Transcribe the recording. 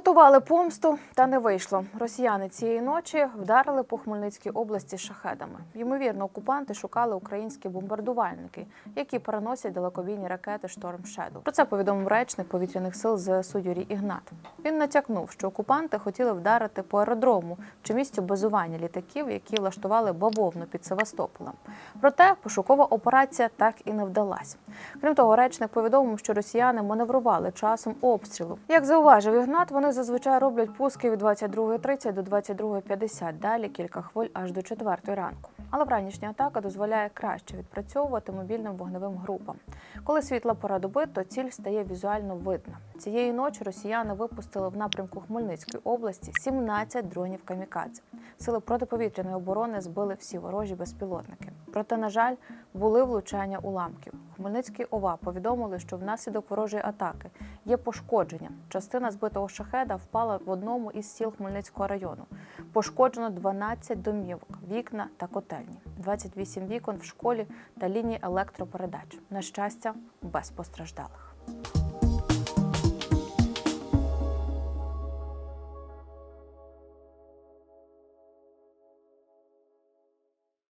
Готували помсту, та не вийшло. Росіяни цієї ночі вдарили по Хмельницькій області шахедами. Ймовірно, окупанти шукали українські бомбардувальники, які переносять далекобійні ракети Шторм Шеду. Про це повідомив речник повітряних сил ЗСУ Юрій Ігнат. Він натякнув, що окупанти хотіли вдарити по аеродрому чи місцю базування літаків, які влаштували бавовну під Севастополем. Проте пошукова операція так і не вдалась. Крім того, речник повідомив, що росіяни маневрували часом обстрілу. Як зауважив Ігнат, вони зазвичай роблять пуски від 22.30 до 22.50, далі кілька хвиль аж до 4 ранку. Але вранішня атака дозволяє краще відпрацьовувати мобільним вогневим групам. Коли світла пора доби, то ціль стає візуально видна. Цієї ночі росіяни випустили в напрямку Хмельницької області 17 дронів камікадзе. Сили протиповітряної оборони збили всі ворожі безпілотники. Проте, на жаль, були влучання уламків. Хмельницький ОВА повідомили, що внаслідок ворожої атаки є пошкодження. Частина збитого шахеда впала в одному із сіл Хмельницького району. Пошкоджено 12 домівок, вікна та котельні, 28 вікон в школі та лінії електропередач. На щастя, без постраждалих.